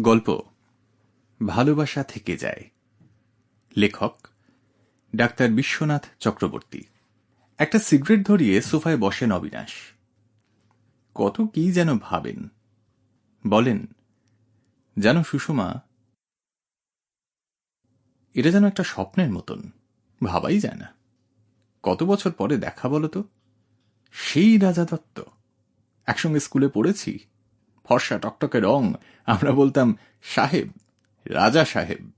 গল্প ভালোবাসা থেকে যায়। লেখক ডাক্তার বিশ্বনাথ চক্রবর্তী। একটা সিগারেট ধরিয়ে সোফায় বসেন অবিনাশ। কত কি যেন ভাবেন। বলেন, জানো সুষমা, এটা যেন একটা স্বপ্নের মতন। ভাবাই যায় না। কত বছর পরে দেখা বলতো সেই রাজা দত্ত। একসঙ্গে স্কুলে পড়েছি। ফর্সা টকটকে রং। আমরা বলতাম, সাহেব, রাজা সাহেব।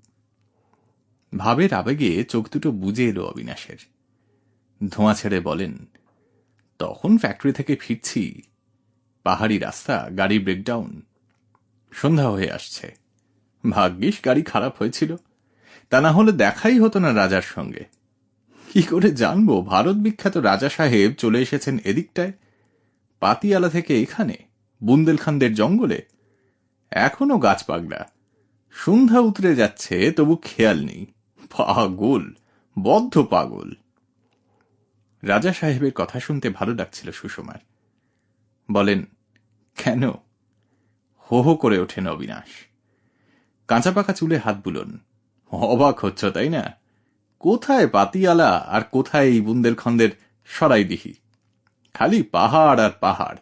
ভাবের আবেগে চোখ দুটো বুঝে এলো অবিনাশের। ধোঁয়া ছেড়ে বলেন, তখন ফ্যাক্টরি থেকে ফিরছি। পাহাড়ি রাস্তা, গাড়ি ব্রেকডাউন। সন্ধ্যা হয়ে আসছে। ভাগ্যিস গাড়ি খারাপ হয়েছিল। তা না হলে দেখাই হতো না রাজার সঙ্গে। কি করে জানব? ভারত বিখ্যাত রাজা সাহেব চলে এসেছেন এদিকটায়। পাতিয়ালা থেকে এখানে। বুন্দেলখানদের জঙ্গলে? এখনও গাছ পাগলা। সন্ধ্যা উতরে যাচ্ছে, তবু খেয়াল নেই। পাগল, বদ্ধ পাগল। রাজা সাহেবের কথা শুনতে ভালো লাগছিল সুষমার। বলেন, কেন? হো হো করে ওঠেন অবিনাশ। কাঁচা পাকা চুলে হাত বুলন। অবাক হচ্ছ, তাই না? কোথায় পাতিয়ালা আর কোথায় এই বুন্দেলখন্দের সরাইদিহি? খালি পাহাড় আর পাহাড়,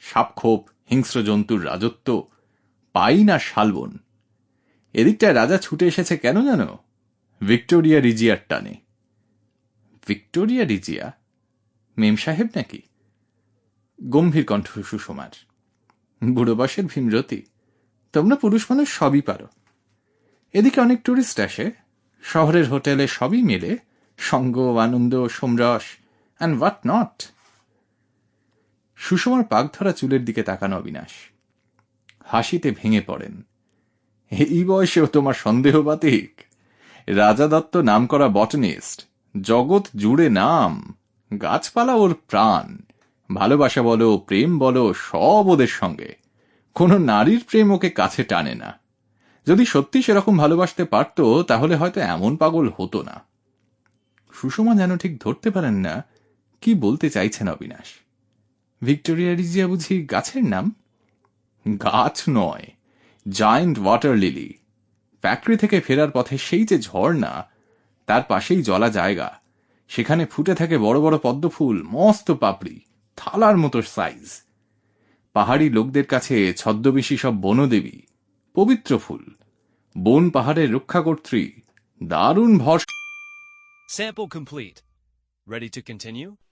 সাপখোপ হিংস্র জন্তুর রাজত্ব পাই না শালবন। এদিকটায় রাজা ছুটে এসেছে কেন জানো? ভিক্টোরিয়া রিজিয়ার টানে। ভিক্টোরিয়া রিজিয়া? মেম সাহেব নাকি? গম্ভীর কণ্ঠ সুষমার। বুড়ো বয়সের ভীমরতি। তোমরা পুরুষ মানুষ সবই পারো। এদিকে অনেক টুরিস্ট আসে। শহরের হোটেলে সবই মেলে। সঙ্গ, আনন্দ, সোমরস অ্যান্ড হোয়াট নট সুষমার পাকধরা চুলের দিকে তাকান অবিনাশ। হাসিতে ভেঙে পড়েন। এই বয়সেও তোমার সন্দেহ বাতিক? রাজা দত্ত নাম করা বটনিস্ট জগৎ জুড়ে নাম, গাছপালা ওর প্রাণ। ভালোবাসা বলো, প্রেম বলো, সব ওদের সঙ্গে। কোনো নারীর প্রেম ওকে কাছে টানে না। যদি সত্যি সেরকম ভালোবাসতে পারত, তাহলে হয়তো এমন পাগল হতো না। সুষমা যেন ঠিক ধরতে পারেন না, কি বলতে চাইছেন অবিনাশ? ভিক্টোরিয়া রিজিয়া বুঝি গাছের নাম? গাছ নয় জায়েন্ট ওয়াটার লিলি ফ্যাক্টরি থেকে ফেরার পথে সেই যে ঝর্ণা, তার পাশেই জলা জায়গা। সেখানে ফুটে থাকে বড় বড় পদ্মফুল, মস্ত পাপড়ি, থালার মতো সাইজ পাহাড়ি লোকদের কাছে ছদ্মবেশী সব বনদেবী, পবিত্র ফুল। বন পাহাড়ের রক্ষাকর্ত্রী, দারুণ ভর Sample complete. Ready to continue?